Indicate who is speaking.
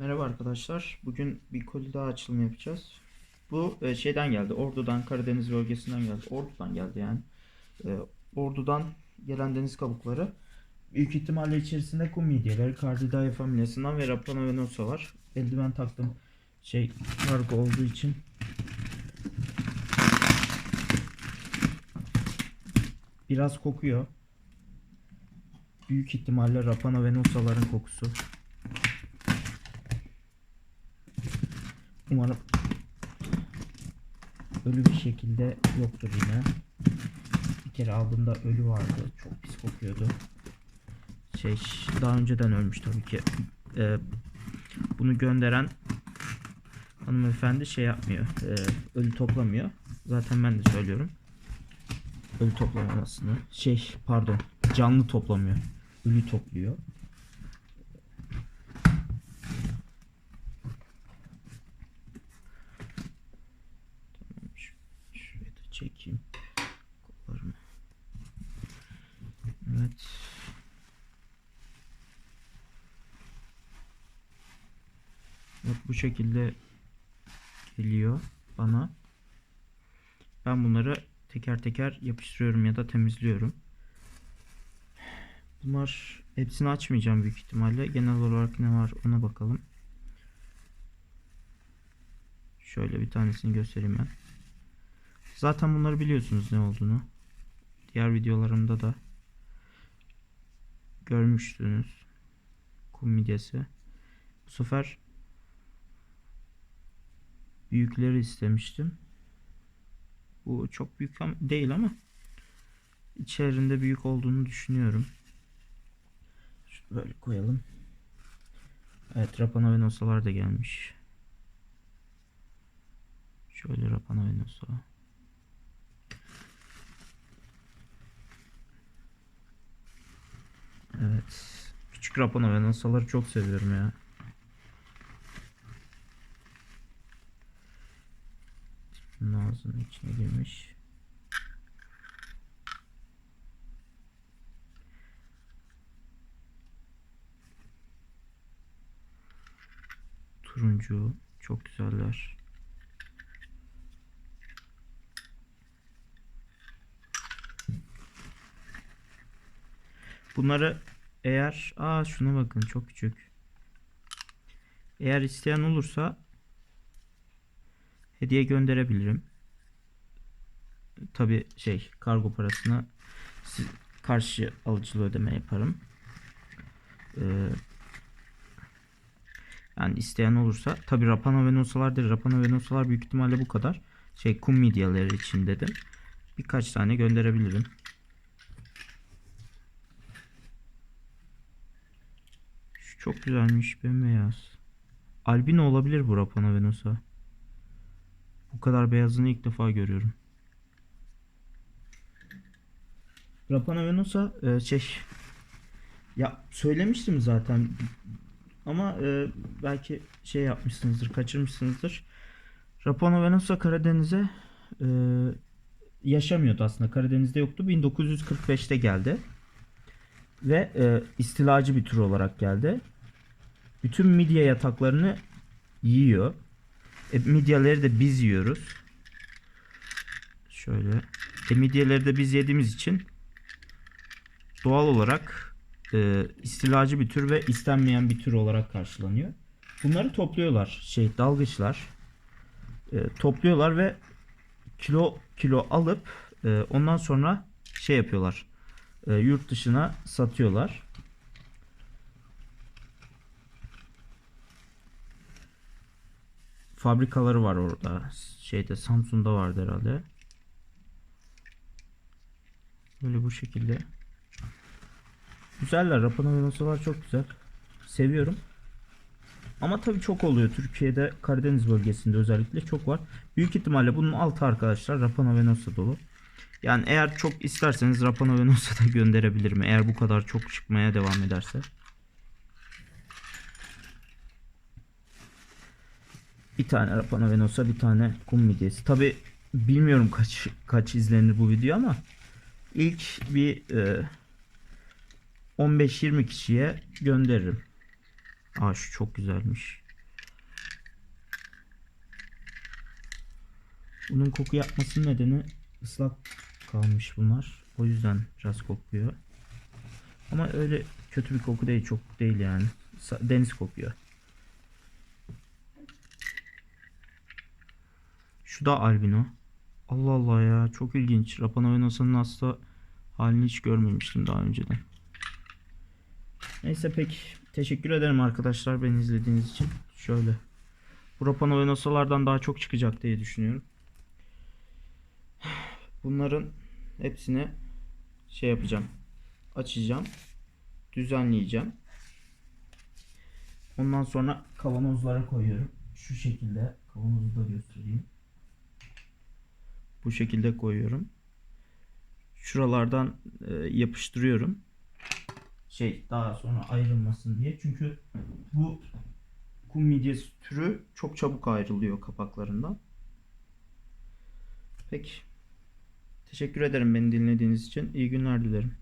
Speaker 1: Merhaba arkadaşlar. Bugün bir koli daha açılımı yapacağız. Bu e, şeyden geldi. Ordu'dan, Karadeniz bölgesinden geldi. Ordu'dan geldi yani. E, Ordu'dan gelen deniz kabukları. Büyük ihtimalle içerisinde kum midyeleri, Cardidae familyasından ve Rapana venosa var. Eldiven taktım. Şey kargo olduğu için. Biraz kokuyor. Büyük ihtimalle Rapana venosaların kokusu. Umarım ölü bir şekilde yoktur yine. Bir kere aldığımda ölü vardı. Çok pis kokuyordu. Şey daha önceden ölmüş tabii ki. Ee, bunu gönderen hanımefendi şey yapmıyor. ee, ölü toplamıyor. Zaten ben de söylüyorum. Ölü toplamamasını. Şey pardon. Canlı toplamıyor. Ölü topluyor. Evet. Bu şekilde geliyor bana. Ben bunları teker teker yapıştırıyorum ya da temizliyorum. Bunlar hepsini açmayacağım büyük ihtimalle. Genel olarak ne var ona bakalım. Şöyle bir tanesini göstereyim ben. Zaten bunları biliyorsunuz ne olduğunu. Diğer videolarımda da görmüştünüz. Kum midyesi. Bu sefer büyükleri istemiştim. Bu çok büyük değil ama içerisinde büyük olduğunu düşünüyorum. Şunu böyle koyalım. Evet Rapana Venosalar da gelmiş. Şöyle Rapana Venosa. Evet. Küçük Rapana Venosaları çok seviyorum ya. Bunun ağzının içine girmiş. Turuncu. Çok güzeller. Bunları eğer aa şuna bakın çok küçük. Eğer isteyen olursa hediye gönderebilirim. Tabi şey kargo parasına siz karşı alıcılı ödeme yaparım. Ee, yani isteyen olursa tabi Rapana Venosalar değil. Rapana Venosalar büyük ihtimalle bu kadar. Şey kum midyeleri için dedim. Birkaç tane gönderebilirim. Çok güzelmiş bembeyaz. Albino olabilir bu Rapana Venosa. Bu kadar beyazını ilk defa görüyorum. Rapana Venosa e, şey ya söylemiştim zaten ama e, belki şey yapmışsınızdır, kaçırmışsınızdır. Rapana Venosa Karadeniz'e e, yaşamıyordu aslında. Karadeniz'de yoktu. 1945'te geldi. Ve e, istilacı bir tür olarak geldi. Bütün midye yataklarını yiyor. E, midyeleri de biz yiyoruz. Şöyle. E, midyeleri de biz yediğimiz için doğal olarak e, istilacı bir tür ve istenmeyen bir tür olarak karşılanıyor. Bunları topluyorlar. Şey dalgıçlar. E, topluyorlar ve kilo kilo alıp e, ondan sonra şey yapıyorlar. E, yurt dışına satıyorlar. Fabrikaları var orada. Şeyde Samsun'da vardı herhalde. Böyle bu şekilde. Güzeller. Rapana Venosalar çok güzel. Seviyorum. Ama tabii çok oluyor. Türkiye'de Karadeniz bölgesinde özellikle çok var. Büyük ihtimalle bunun altı arkadaşlar Rapana Venosa dolu. Yani eğer çok isterseniz Rapana Venosa da gönderebilirim. Eğer bu kadar çok çıkmaya devam ederse. bir tane Rapana Venosa bir tane kum midyesi. Tabi bilmiyorum kaç kaç izlenir bu video ama ilk bir e, 15-20 kişiye gönderirim. Aa şu çok güzelmiş. Bunun koku yapmasının nedeni ıslak kalmış bunlar. O yüzden biraz kokuyor. Ama öyle kötü bir koku değil çok değil yani. Deniz kokuyor. Şu da albino. Allah Allah ya çok ilginç. Rapanovenosa'nın hasta halini hiç görmemiştim daha önceden. Neyse pek teşekkür ederim arkadaşlar beni izlediğiniz için. Şöyle. Bu Rapanovenosalardan daha çok çıkacak diye düşünüyorum. Bunların hepsini şey yapacağım. Açacağım. Düzenleyeceğim. Ondan sonra kavanozlara koyuyorum. Şu şekilde kavanozu da göstereyim. Bu şekilde koyuyorum. Şuralardan e, yapıştırıyorum. Şey daha sonra ayrılmasın diye. Çünkü bu kum midyesi türü çok çabuk ayrılıyor kapaklarından. Peki. Teşekkür ederim beni dinlediğiniz için. İyi günler dilerim.